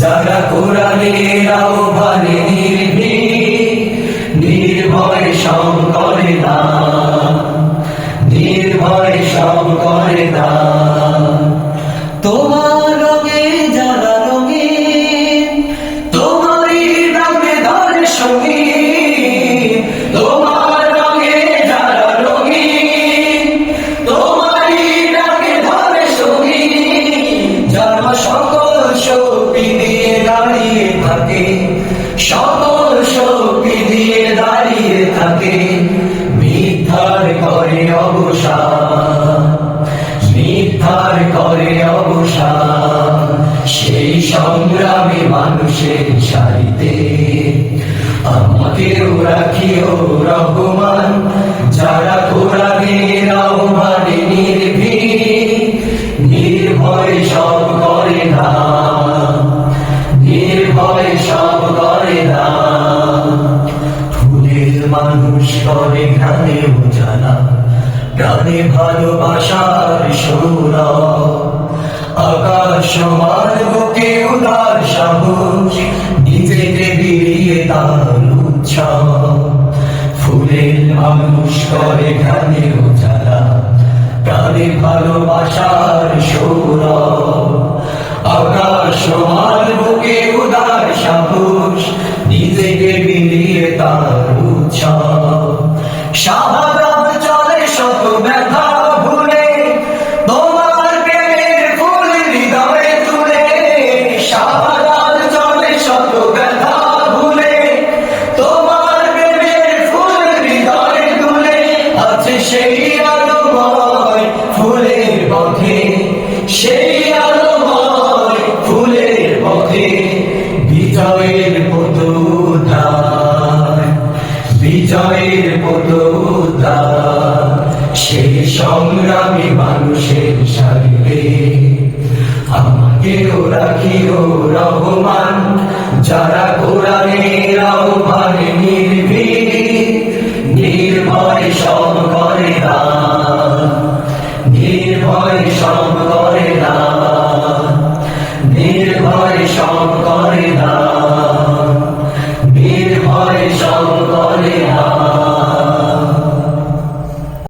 যারা কোরআনের আহ্বানে নির্ভয় করে নির্ভয় সব করে তোমার রঙে যারা রঙে, তোমারই রঙে ধরে সঙ্গী সকল শক্তি দিয়ে দাঁড়িয়ে থাকে মিথ্যার করে অবসান মিথ্যার করে অবসান সেই সংগ্রামে মানুষের সারিতে মানুষ করে ঘানে জানা প্রাণে ভালোবাসার সুর। আকাশ সমান উদার সাহস, নিজেকে বিড়িয়ে তার ফুলের মানুষ করে ঘানে জানা প্রাণে ভালোবাসার সুর। আকাশ উদার সাহস, নিজেকে বিলিয়ে তার শাহাদাত চলে শত ভুলে ফুল আছে সেই ফুলের পথে সেই সেই সংগ্রামী মানুষের সারিবে আমাকেও রাখিও রহমান, যারা কোরআনের আহ্বানে নির্ভীক নির্ভয় সব করে নির্ভয়